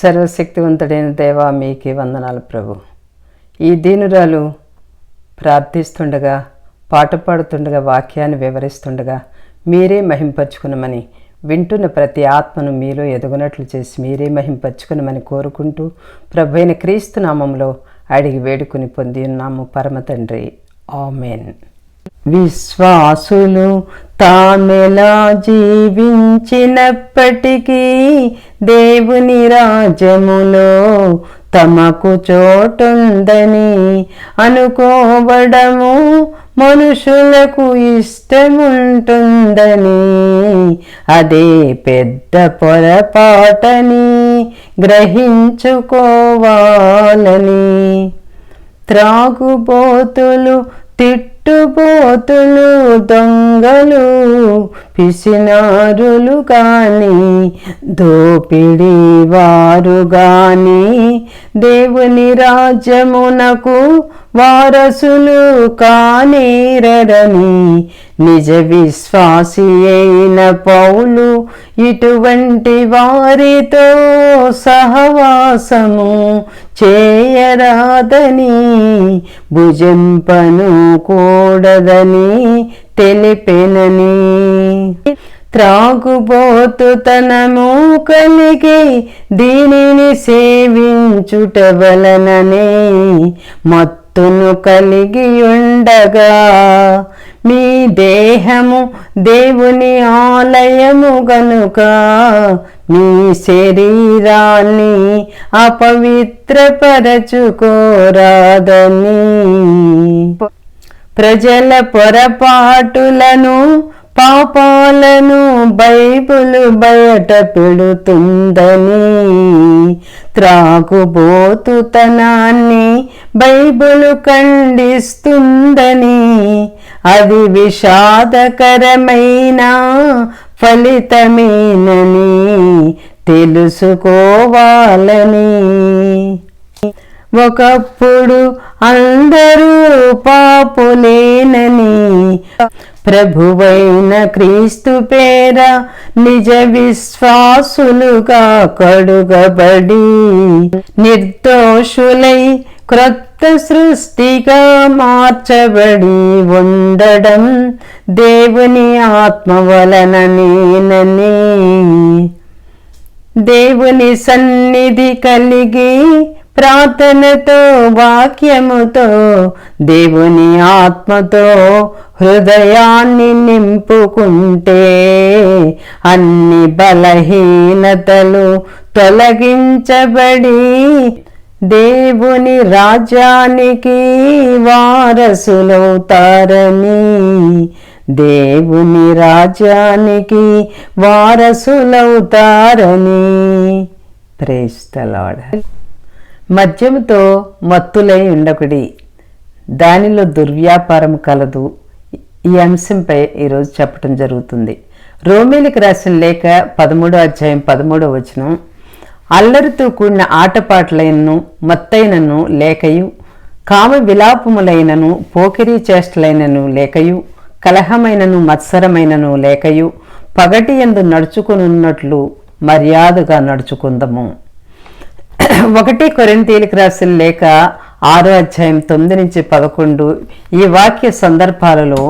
సర్వశక్తివంతుడైన దేవా మీకే వందనాలు ప్రభు. ఈ దీనురాలు ప్రార్థిస్తుండగా పాట పాడుతుండగా వాక్యాన్ని వివరిస్తుండగా మీరే మహింపరచుకునమని వింటున్న ప్రతి ఆత్మను మీలో ఎదుగునట్లు చేసి మీరే మహింపరచుకునమని కోరుకుంటూ ప్రభు అయిన క్రీస్తు నామంలో అడిగి వేడుకుని పొంది ఉన్నాము పరమ తండ్రి. ఆమెన్. విశ్వాసులు తామెలా జీవించినప్పటికీ దేవుని రాజ్యములో తమకు చోటుందని అనుకోవడము మనుషులకు ఇష్టముంటుందని. అదే పెద్ద పొరపాటని గ్రహించుకోవాలని. త్రాగుబోతులు తిట్టు తిట్టుబోతులు దొంగలు పిసినారులు కాని దోపిడి వారు గాని. దేవుని రాజ్యమునకు వారసులు కానేరని నిజ విశ్వాసి అయిన పౌలు ఇటువంటి వారితో సహవాసము చేయరాదని భుజంపను కూడదని తెలిపెనని. త్రాగుబోతుతనము కలిగి దీనిని సేవించుట వలననే మత్తును కలిగి ఉండగా మీ దేహము దేవుని ఆలయము గనుక మీ శరీరాన్ని అపవిత్రపరచుకోరాదని. ప్రజల పొరపాటులను పాపాలను బైబులు బయట పెడుతుందని త్రాకుబోతుతనాన్ని బైబులు ఖండిస్తుందని అది విషాదకరమైన ఫలితమేనని తెలుసుకోవాలని ఒకప్పుడు అందరూ పాపులేనని. ప్రభువైన క్రీస్తు పేర నిజ విశ్వాసులుగా కడుగబడి నిర్దోషులై క్రొత్త సృష్టిగా మార్చబడి ఉండడం దేవుని ఆత్మ వలననేనని దేవుని సన్నిధి కలిగి ప్రార్థనతో వాక్యముతో దేవుని ఆత్మతో హృదయాన్ని నింపుకుంటే అన్ని బలహీనతలు తొలగించబడి దేవుని రాజ్యానికి వారసులవుతారని దేవుని రాజ్యానికి వారసులవుతారని. ప్రేస్తలాడ మద్యముతో మత్తులై ఉండకుడి. దానిలో దుర్వ్యాపారం కలదు. ఈ అంశంపై ఈరోజు చెప్పడం జరుగుతుంది. రోమిలికి రాసిన లేఖ పదమూడో అధ్యాయం పదమూడో వచనం అల్లరితో కూడిన ఆటపాటలైనను మత్తైనను లేకయు కామ విలాపములైనను పోకిరీ చేష్టలైనను లేకయు కలహమైనను మత్సరమైనను లేకయు పగటి ఎందు నడుచుకునున్నట్లు మర్యాదగా నడుచుకుందము. ఒకటి కొరింతీలకు రాసిన లేక ఆరో అధ్యాయం తొమ్మిది నుంచి పదకొండు. ఈ వాక్య సందర్భాలలో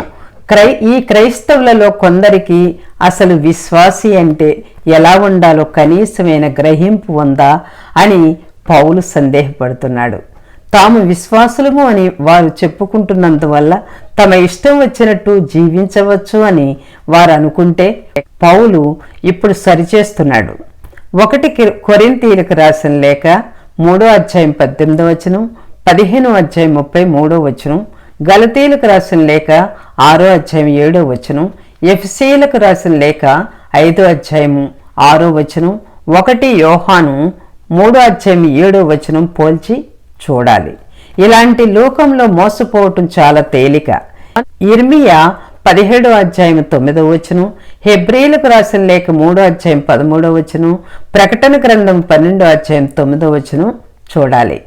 క్రై ఈ క్రైస్తవులలో కొందరికి అసలు విశ్వాసి అంటే ఎలా ఉండాలో కనీసమైన గ్రహింపు ఉందా అని పౌలు సందేహపడుతున్నాడు. తాము విశ్వాసులము అని వారు చెప్పుకుంటున్నందువల్ల తమ ఇష్టం వచ్చినట్టు జీవించవచ్చు అని వారు అనుకుంటే పౌలు ఇప్పుడు సరిచేస్తున్నాడు. ఒకటి కొరింతీలకు రాసిన లేక మూడో అధ్యాయం పద్దెనిమిదో వచనం పదిహేనో అధ్యాయం ముప్పై మూడో వచనం గలతీలకు రాసిన లేక ఆరో అధ్యాయం ఏడో వచనం ఎఫ్సీలకు రాసిన లేక ఐదో అధ్యాయము ఆరో వచనం ఒకటి యోహాను మూడో అధ్యాయం ఏడో వచనం పోల్చి చూడాలి. ఇలాంటి లోకంలో మోసపోవటం చాలా తేలిక. ఇర్మియా పదిహేడో అధ్యాయం తొమ్మిదో వచనం హెబ్రిలకు రాసిన లేక మూడో అధ్యాయం పదమూడో వచనం ప్రకటన గ్రంథం పన్నెండో అధ్యాయం తొమ్మిదో వచనం చూడాలి.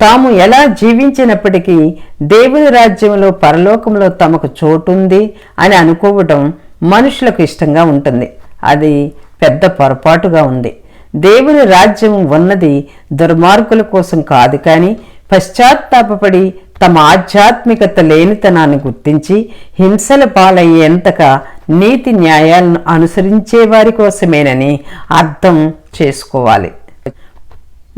తాము ఎలా జీవించినప్పటికీ దేవుని రాజ్యంలో పరలోకంలో తమకు చోటుంది అని అనుకోవటం మనుషులకు ఇష్టంగా ఉంటుంది. అది పెద్ద పొరపాటుగా ఉంది. దేవుని రాజ్యం ఉన్నది దుర్మార్గుల కోసం కాదు కానీ పశ్చాత్తాపపడి తమ ఆధ్యాత్మికత లేనితనాన్ని గుర్తించి హింసల పాలయ్యేంతగా నీతి న్యాయాలను అనుసరించే వారి కోసమేనని అర్థం చేసుకోవాలి.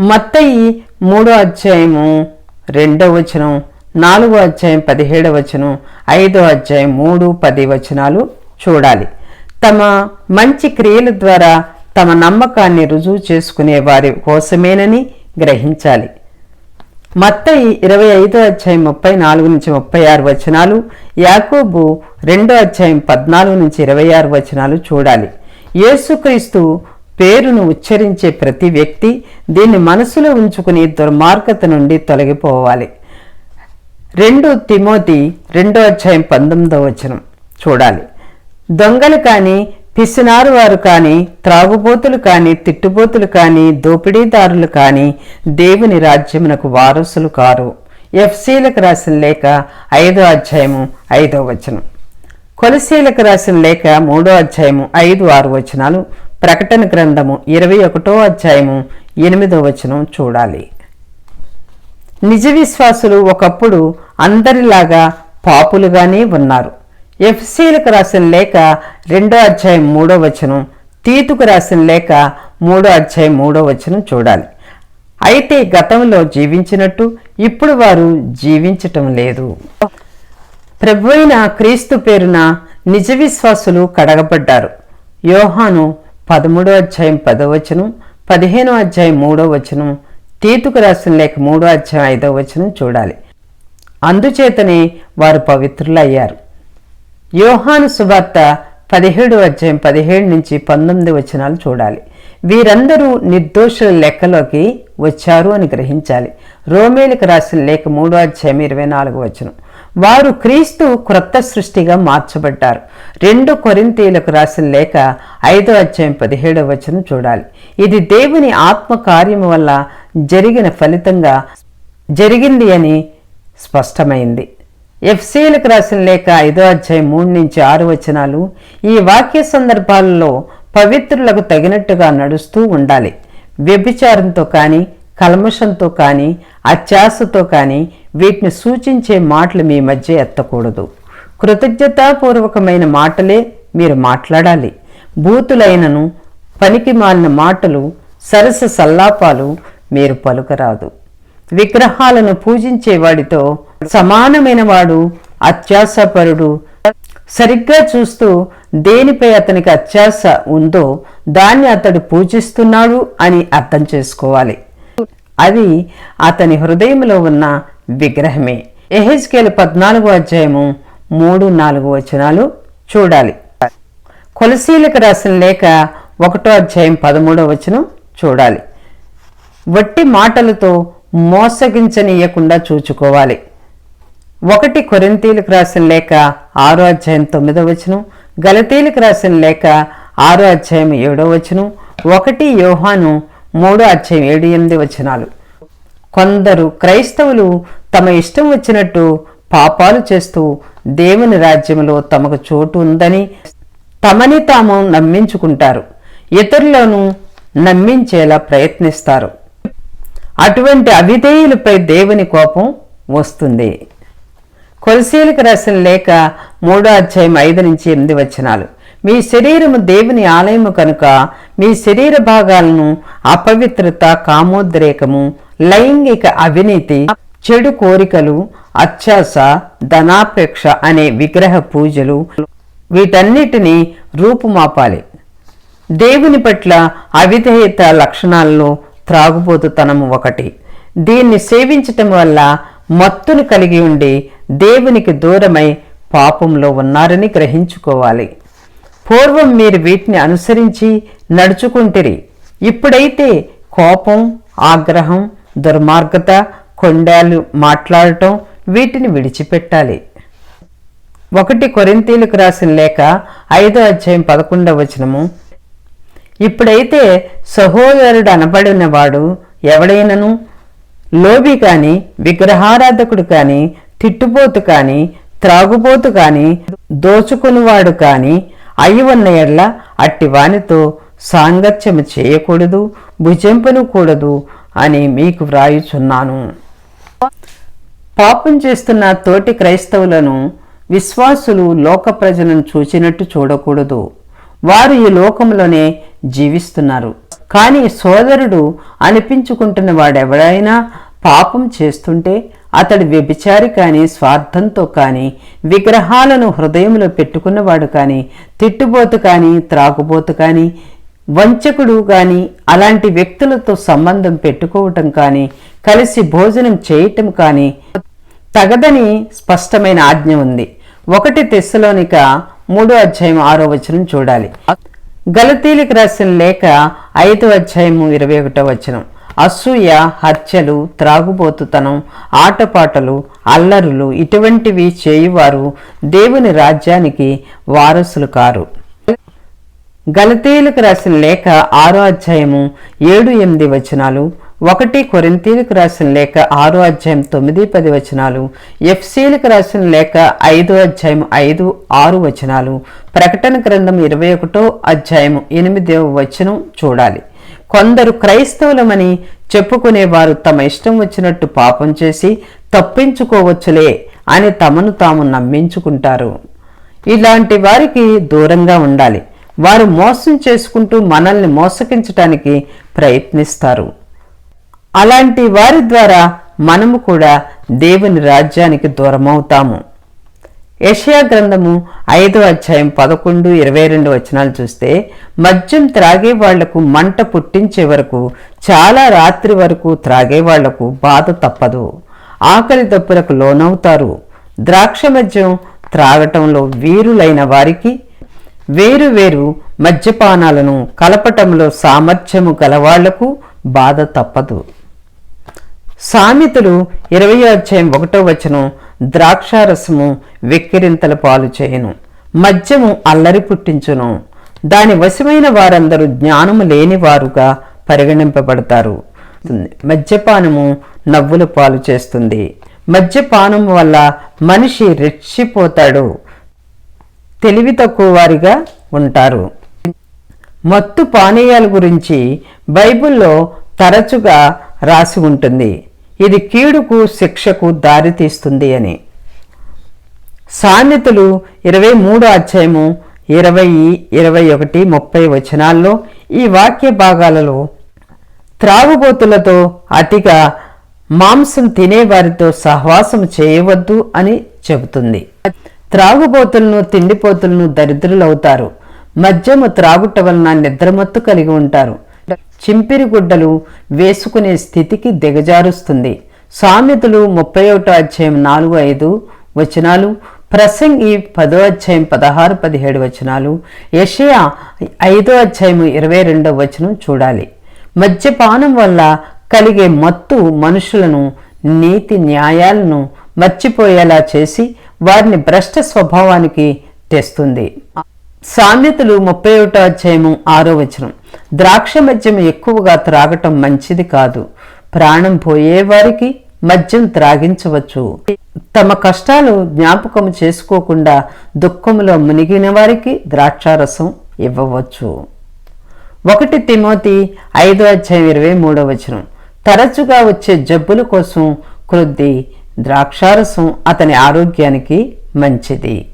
మత్తయి మూడో అధ్యాయము రెండో వచనం నాలుగో అధ్యాయం పదిహేడవ వచనం ఐదో అధ్యాయం మూడు పది వచనాలు చూడాలి. తమ మంచి క్రియల ద్వారా తమ నమ్మకాన్ని రుజువు చేసుకునే వారి కోసమేనని గ్రహించాలి. మత్తయి ఇరవై ఐదో అధ్యాయం ముప్పై నాలుగు నుంచి ముప్పై ఆరు వచనాలు యాకోబు రెండో అధ్యాయం పద్నాలుగు నుంచి ఇరవై ఆరు వచనాలు చూడాలి. యేసుక్రీస్తు పేరును ఉచ్చరించే ప్రతి వ్యక్తి దీన్ని మనసులో ఉంచుకుని దుర్మార్గత నుండి తొలగిపోవాలి. రెండు తిమోతి రెండో అధ్యాయం పంతొమ్మిదో వచనం చూడాలి. దొంగలు కానీ పిసినారు వారు కానీ త్రాగుబోతులు కానీ తిట్టుబోతులు కానీ దోపిడీదారులు కానీ దేవుని రాజ్యమునకు వారసులు కారు. ఎఫ్సీలకు రాసిన లేఖ ఐదో అధ్యాయము ఐదో వచనం. కొలసీలకు రాసిన లేఖ మూడో అధ్యాయము ఐదు ఆరు వచనాలు. ప్రకటన గ్రంథము ఇరవై ఒకటో అధ్యాయము ఎనిమిదో వచనం చూడాలి. నిజ విశ్వాసులు ఒకప్పుడు అందరిలాగా పాపులుగానే ఉన్నారు. ఎఫ్సీలకు రాసిన లేఖ రెండో అధ్యాయం మూడో వచనం. తీతుకు రాసిన లేక మూడో అధ్యాయం మూడో వచనం చూడాలి. అయితే గతంలో జీవించినట్టు ఇప్పుడు వారు జీవించటం లేదు. ప్రభువైన క్రీస్తు పేరున నిజ విశ్వాసులు కడగబడ్డారు. యోహాను పదమూడో అధ్యాయం పదో వచనం పదిహేనో అధ్యాయం మూడో వచనం తీతుకు రాసిన లేక మూడో అధ్యాయం ఐదో వచనం చూడాలి. అందుచేతనే వారు పవిత్రులయ్యారు. యోహాను సువార్త పదిహేడు అధ్యాయం పదిహేడు నుంచి పంతొమ్మిది వచనాలు చూడాలి. వీరందరూ నిర్దోషుల లెక్కలోకి వచ్చారు అని గ్రహించాలి. రోమేలకు రాసిన లేఖ మూడో అధ్యాయం ఇరవై నాలుగు వచనం. వారు క్రీస్తు క్రొత్త సృష్టిగా మార్చబడ్డారు. రెండు కొరింతీలకు రాసిన లేఖ ఐదో అధ్యాయం పదిహేడవ వచనం చూడాలి. ఇది దేవుని ఆత్మ కార్యము వల్ల జరిగిన ఫలితంగా జరిగింది అని స్పష్టమైంది. ఎఫ్సీలకు రాసిన లేఖ ఐదో అధ్యాయం మూడు నుంచి ఆరు వచనాలు ఈ వాక్య సందర్భాలలో పవిత్రులకు తగినట్టుగా నడుస్తూ ఉండాలి. వ్యభిచారంతో కానీ కల్మషంతో కానీ అత్యాసతో కానీ వీటిని సూచించే మాటలు మీ మధ్య ఎత్తకూడదు. కృతజ్ఞతాపూర్వకమైన మాటలే మీరు మాట్లాడాలి. బూతులైనను పనికి మాలిన మాటలు సరస సల్లాపాలు మీరు పలుకరాదు. విగ్రహాలను పూజించే వాడితో సమానమైన వాడు అత్యాసపరుడు సరిగ్గా చూస్తూ దేనిపై అతనికి అత్యాస ఉందో దాన్ని అతడు పూజిస్తున్నాడు అని అర్థం చేసుకోవాలి. అది అతని హృదయంలో ఉన్న విగ్రహమే. ఎహెజ్కేలు పద్నాలుగో అధ్యాయము మూడు నాలుగు వచనాలు చూడాలి. కొలసీలకు రాసిన లేఖ ఒకటో అధ్యాయం పదమూడో వచనం చూడాలి. వట్టి మాటలతో మోసగించనీయకుండా చూచుకోవాలి. ఒకటి కొరింతీలకు రాసిన లేక ఆరో అధ్యాయం తొమ్మిదో వచనం గలతీలకు రాసిన లేక ఆరో అధ్యాయం ఏడో వచనం ఒకటి యోహాను మూడో అధ్యాయం ఏడు ఎనిమిది వచనాలు. కొందరు క్రైస్తవులు తమ ఇష్టం వచ్చినట్టు పాపాలు చేస్తూ దేవుని రాజ్యంలో తమకు చోటు ఉందని తమని తాము నమ్మించుకుంటారు. ఇతరులను నమ్మించేలా ప్రయత్నిస్తారు. అటువంటి అవిధేయులపై దేవుని కోపం వస్తుంది. కొలసీలకు రాసిన లేఖ మూడో అధ్యాయం ఐదు నుంచి ఎనిమిది వచనాలు. మీ శరీరము దేవుని ఆలయము కనుక మీ శరీర భాగాలను అపవిత్రత కామోద్రేకము లైంగిక అవినీతి చెడు కోరికలు అత్యాస ధనాపేక్ష అనే విగ్రహ పూజలు వీటన్నిటినీ రూపుమాపాలి. దేవుని పట్ల అవిధేయత లక్షణాల్లో త్రాగుబోతుతనము ఒకటి. దీన్ని సేవించటం వల్ల మత్తును కలిగి ఉండి దేవునికి దూరమై పాపంలో ఉన్నారని గ్రహించుకోవాలి. పూర్వం మీరు వీటిని అనుసరించి నడుచుకుంటిరి. ఇప్పుడైతే కోపం ఆగ్రహం దుర్మార్గత కొండాలు మాట్లాడటం వీటిని విడిచిపెట్టాలి. ఒకటి కొరింతీలకు రాసిన లేఖ ఐదో అధ్యాయం పదకొండవ వచనము ఇప్పుడైతే సహోదరుడు అనబడినవాడు ఎవడైనను? లోబి కాని విగ్రహారాధకుడు కాని తిట్టుబోతు కాని త్రాగుబోతు కాని దోచుకునివాడు కాని అయి ఉన్న ఎడ్ల అట్టి వానితో సాంగత్యము చేయకూడదు భుజింపను కూడదు అని మీకు వ్రాయుచున్నాను. పాపం చేస్తున్న తోటి క్రైస్తవులను విశ్వాసులు లోక ప్రజలను చూచినట్టు చూడకూడదు. వారు ఈ లోకంలోనే జీవిస్తున్నారు. కానీ సోదరుడు అనిపించుకుంటున్న వాడెవడైనా పాపం చేస్తుంటే అతడు వ్యభిచారి కానీ స్వార్థంతో కానీ విగ్రహాలను హృదయంలో పెట్టుకున్నవాడు కానీ తిట్టుబోతు కానీ త్రాగుబోతు కానీ వంచకుడు కానీ అలాంటి వ్యక్తులతో సంబంధం పెట్టుకోవటం కానీ కలిసి భోజనం చేయటం కానీ తగదని స్పష్టమైన ఆజ్ఞ ఉంది. ఒకటి తెస్సులోనిక మూడో అధ్యాయం ఆరో వచనం చూడాలి. గలతీలికి రాసిన లేఖ ఐదో అధ్యాయము ఇరవై ఒకటో వచనం. అసూయ హత్యలు త్రాగుబోతుతనం ఆటపాటలు అల్లరులు ఇటువంటివి చేయువారు దేవుని రాజ్యానికి వారసులు కారు. గలతీలకు రాసిన లేఖ ఆరో అధ్యాయము ఏడు ఎనిమిది వచనాలు. ఒకటి కొరింతీలకు రాసిన లేఖ ఆరో అధ్యాయం తొమ్మిది పది వచనాలు ఎఫ్సీలకు రాసిన లేఖ ఐదో అధ్యాయం ఐదు ఆరు వచనాలు. ప్రకటన గ్రంథం ఇరవై ఒకటో అధ్యాయం ఎనిమిదవ వచనం చూడాలి. కొందరు క్రైస్తవులమని చెప్పుకునేవారు తమ ఇష్టం వచ్చినట్టు పాపం చేసి తప్పించుకోవచ్చులే అని తమను తాము నమ్మించుకుంటారు. ఇలాంటి వారికి దూరంగా ఉండాలి. వారు మోసం చేసుకుంటూ మనల్ని మోసగించటానికి ప్రయత్నిస్తారు. అలాంటి వారి ద్వారా మనము కూడా దేవుని రాజ్యానికి దూరమవుతాము. యషయా గ్రంథము ఐదో అధ్యాయం పదకొండు ఇరవై రెండు వచనాలు చూస్తే మద్యం త్రాగే వాళ్ళకు మంట పుట్టించే వరకు చాలా రాత్రి వరకు త్రాగే వాళ్ళకు బాధ తప్పదు. ఆకలి దప్పులకు లోనవుతారు. ద్రాక్ష మద్యం త్రాగటంలో వీరులైన వారికి వేరు వేరు మద్యపానాలను కలపటంలో సామర్థ్యము గలవాళ్ళకు బాధ తప్పదు. సామెతలు ఇరవై అధ్యాయం ఒకటో వచనం ద్రాక్షారసము వెక్కిరింతల పాలు చేయను. మద్యము అల్లరి పుట్టించును. దాని వశమైన వారందరూ జ్ఞానము లేని వారుగా పరిగణింపబడతారు. మద్యపానము నవ్వుల పాలు చేస్తుంది. మద్యపానం వల్ల మనిషి రెచ్చిపోతాడు. తెలివి తక్కువ వారిగా ఉంటారు. మత్తు పానీయాల గురించి బైబిల్లో తరచుగా రాసి ఉంటుంది. ఇది కీడుకు శిక్షకు దారితీస్తుంది అని. సామెతలు ఇరవై మూడు అధ్యాయము ఇరవై ఇరవై ఒకటి ముప్పై వచనాల్లో ఈ వాక్య భాగాలలో త్రాగుబోతులతో అతిగా మాంసం తినేవారితో సహవాసం చేయవద్దు అని చెబుతుంది. త్రాగుబోతులను తిండిపోతులను దరిద్రులవుతారు. మద్యము త్రాగుట వలన నిద్రమత్తు కలిగి ఉంటారు. చింపిరి గుడ్డలు వేసుకునే స్థితికి దిగజారుస్తుంది. సామెతలు ముప్పై ఒకటో అధ్యాయం నాలుగు ఐదు వచనాలు ప్రసంగి పదో అధ్యాయం పదహారు పదిహేడు వచనాలు యషయా ఐదో అధ్యాయం ఇరవై రెండో వచనం చూడాలి. మద్యపానం వల్ల కలిగే మత్తు మనుషులను నీతి న్యాయాలను మర్చిపోయేలా చేసి వారిని భ్రష్ట స్వభావానికి తెస్తుంది. సామెతలు ముప్పై ఒకటో అధ్యాయము ఆరో వచనం. ద్రాక్ష మద్యం ఎక్కువగా త్రాగటం మంచిది కాదు. ప్రాణం పోయేవారికి మద్యం త్రాగించవచ్చు. తమ కష్టాలు జ్ఞాపకం చేసుకోకుండా దుఃఖంలో మునిగిన వారికి ద్రాక్షారసం ఇవ్వవచ్చు. ఒకటి తిమోతి ఐదో అధ్యాయం ఇరవై మూడో వచనం. తరచుగా వచ్చే జబ్బుల కోసం క్రొద్ది ద్రాక్షారసం అతని ఆరోగ్యానికి మంచిది.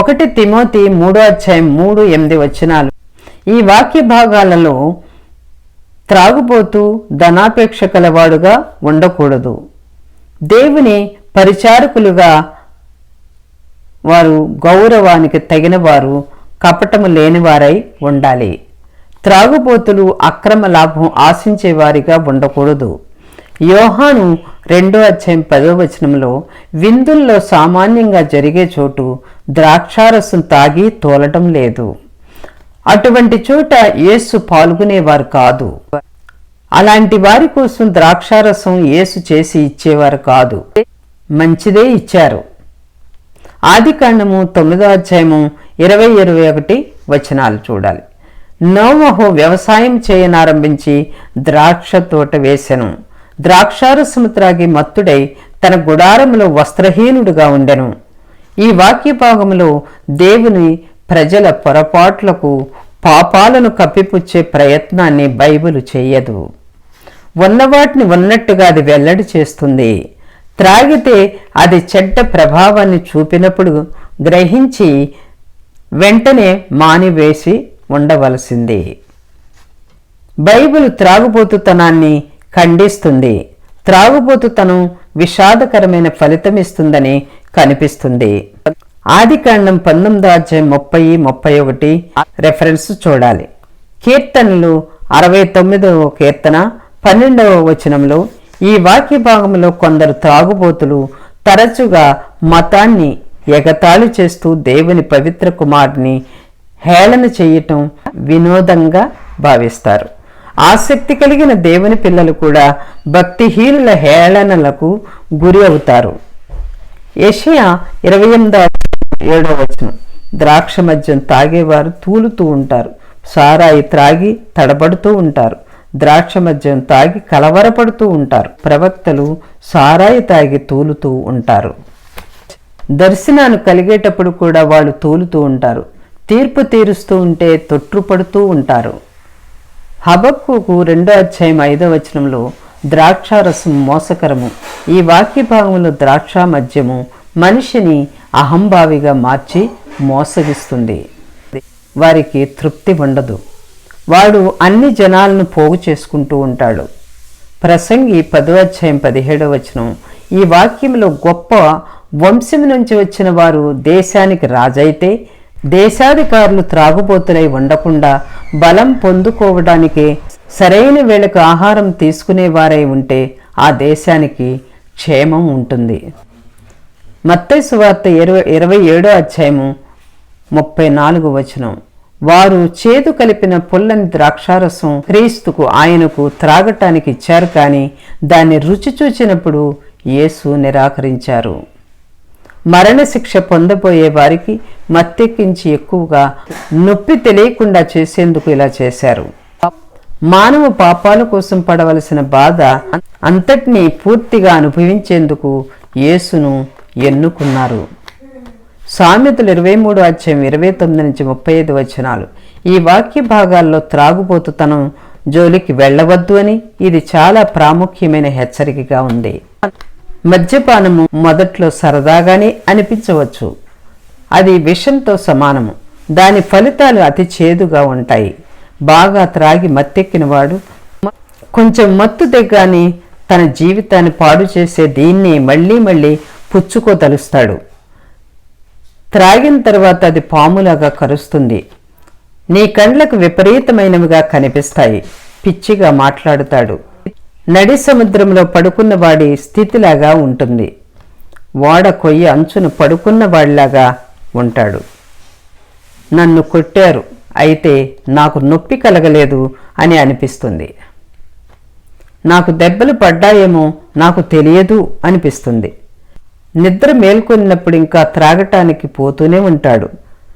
ఒకటి తిమోతి మూడో అధ్యాయం మూడు ఎనిమిది వచనాలు. ఈ వాక్య భాగాలలో త్రాగుబోతూ ధనాపేక్ష కలవాడుగా ఉండకూడదు. దేవుని పరిచారకులుగా వారు గౌరవానికి తగిన వారు కపటము లేనివారై ఉండాలి. త్రాగుబోతులు అక్రమ లాభం ఆశించేవారిగా ఉండకూడదు. యోహాను రెండో అధ్యాయం పదో వచనంలో విందుల్లో సామాన్యంగా జరిగే చోటు ద్రాక్షారసం తాగి తోలటం లేదు. అటువంటి చోట యేసు పాల్గొనేవారు కాదు. అలాంటి వారి కోసం ద్రాక్షారసం యేసు చేసి ఇచ్చేవారు కాదు. మంచిదే ఇచ్చారు. ఆది కాండము తొమ్మిదో అధ్యాయము ఇరవై ఇరవై ఒకటి వచనాలు చూడాలి. నోమహో వ్యవసాయం చేయనారంభించి ద్రాక్ష తోట వేసెను. ద్రాక్షారసము త్రాగి మత్తుడై తన గుడారములో వస్త్రహీనుడుగా ఉండెను. ఈ వాక్య భాగములో దేవుని ప్రజల పొరపాట్లకు పాపాలను కప్పిపుచ్చే ప్రయత్నాన్ని బైబిల్ చేయదు. ఉన్నవాటిని ఉన్నట్టుగా అది వెల్లడి చేస్తుంది. త్రాగితే అది చెడ్డ ప్రభావాన్ని చూపినప్పుడు గ్రహించి వెంటనే మానివేసి ఉండవలసింది. బైబిల్ త్రాగుబోతుతనాన్ని ఖండిస్తుంది. త్రాగుబోతుతనం విషాదకరమైన ఫలితమిస్తుందని కనిపిస్తుంది. ఆది కాండం పంతొమ్మిదో అధ్యాయం ముప్పై ముప్పై ఒకటి రెఫరెన్స్ చూడాలి. కీర్తనలు అరవై తొమ్మిదవ కీర్తన పన్నెండవ వచనంలో ఈ వాక్య భాగంలో కొందరు త్రాగుబోతులు తరచుగా మతాన్ని ఎగతాళి చేస్తూ దేవుని పవిత్ర కుమారుని హేళన చేయటం వినోదంగా భావిస్తారు. ఆసక్తి కలిగిన దేవుని పిల్లలు కూడా భక్తిహీనుల హేళనలకు గురి అవుతారు. ఏషియా ఇరవై ఎనిమిదవ ఏడవ వచనం. ద్రాక్ష మద్యం తాగేవారు తూలుతూ ఉంటారు. సారాయి త్రాగి తడబడుతూ ఉంటారు. ద్రాక్ష మద్యం తాగి కలవరపడుతూ ఉంటారు. ప్రవక్తలు సారాయి తాగి తూలుతూ ఉంటారు. దర్శనాలు కలిగేటప్పుడు కూడా వాళ్ళు తూలుతూ ఉంటారు. తీర్పు తీరుస్తూ ఉంటే తొట్టుపడుతూ ఉంటారు. హబక్కుకు రెండో అధ్యాయం ఐదో వచనంలో ద్రాక్షారసం మోసకరము. ఈ వాక్య భాగంలో ద్రాక్ష మద్యము మనిషిని అహంభావిగా మార్చి మోసగిస్తుంది. వారికి తృప్తి ఉండదు. వాడు అన్ని జనాలను పోగు చేసుకుంటూ ఉంటాడు. ప్రసంగి పదో అధ్యాయం పదిహేడవ వచనం ఈ వాక్యంలో గొప్ప వంశం నుంచి వచ్చిన వారు దేశానికి రాజైతే దేశాధికారులు త్రాగుబోతులై ఉండకుండా బలం పొందుకోవడానికి సరైన వేళకు ఆహారం తీసుకునేవారై ఉంటే ఆ దేశానికి క్షేమం ఉంటుంది. మత్తయి సువార్త ఇరవై ఇరవై ఏడో అధ్యాయము ముప్పై నాలుగు వచనం. వారు చేదు కలిపిన పుల్లని ద్రాక్షారసం క్రీస్తుకు ఆయనకు త్రాగటానికి ఇచ్చారు కానీ దాన్ని రుచి చూచినప్పుడు యేసు నిరాకరించారు. మరణశిక్ష పొందబోయే వారికి మత్తెక్కించి ఎక్కువగా నొప్పి తెలియకుండా చేసేందుకు ఇలా చేశారు. మానవ పాపాల కోసం పడవలసిన బాధ అంతటినీ పూర్తిగా అనుభవించేందుకు యేసును ఎన్నుకున్నారు. సామెతలు ఇరవై మూడు అధ్యాయం ఇరవై తొమ్మిది నుంచి ముప్పై ఐదు వచనాలు. ఈ వాక్య భాగాల్లో త్రాగుబోతుతనం జోలికి వెళ్ళవద్దు అని ఇది చాలా ప్రాముఖ్యమైన హెచ్చరికగా ఉంది. మద్యపానము మొదట్లో సరదాగానే అనిపించవచ్చు. అది విషంతో సమానము. దాని ఫలితాలు అతి చేదుగా ఉంటాయి. బాగా త్రాగి మత్తెక్కినవాడు కొంచెం మత్తు దిగ్గాని తన జీవితాన్ని పాడు చేసే దీన్ని మళ్ళీ మళ్ళీ పుచ్చుకోతలుస్తాడు త్రాగిన తర్వాత అది పాములాగా కరుస్తుంది. నీ కండ్లకు విపరీతమైనవిగా కనిపిస్తాయి. పిచ్చిగా మాట్లాడుతాడు. నడి సముద్రంలో పడుకున్న వాడి స్థితిలాగా ఉంటుంది. వాడ కొయ్య అంచును పడుకున్న వాడిలాగా ఉంటాడు. నన్ను కొట్టారు. అయితే నాకు నొప్పి కలగలేదు అని అనిపిస్తుంది. నాకు దెబ్బలు పడ్డాయేమో నాకు తెలియదు అనిపిస్తుంది. నిద్ర మేల్కొన్నప్పుడు ఇంకా త్రాగటానికి పోతూనే ఉంటాడు.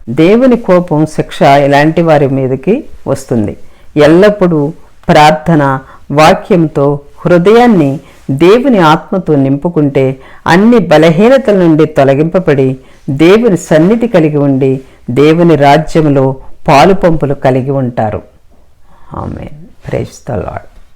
దేవుని కోపం శిక్ష ఇలాంటి వారి మీదకి వస్తుంది. ఎల్లప్పుడూ ప్రార్థన వాక్యంతో హృదయాన్ని దేవుని ఆత్మతో నింపుకుంటే అన్ని బలహీనతల నుండి తొలగింపబడి దేవుని సన్నిధి కలిగి ఉండి దేవుని రాజ్యంలో పాలు పంపులు కలిగి ఉంటారు. ఆమె ప్రేస్తలాడ్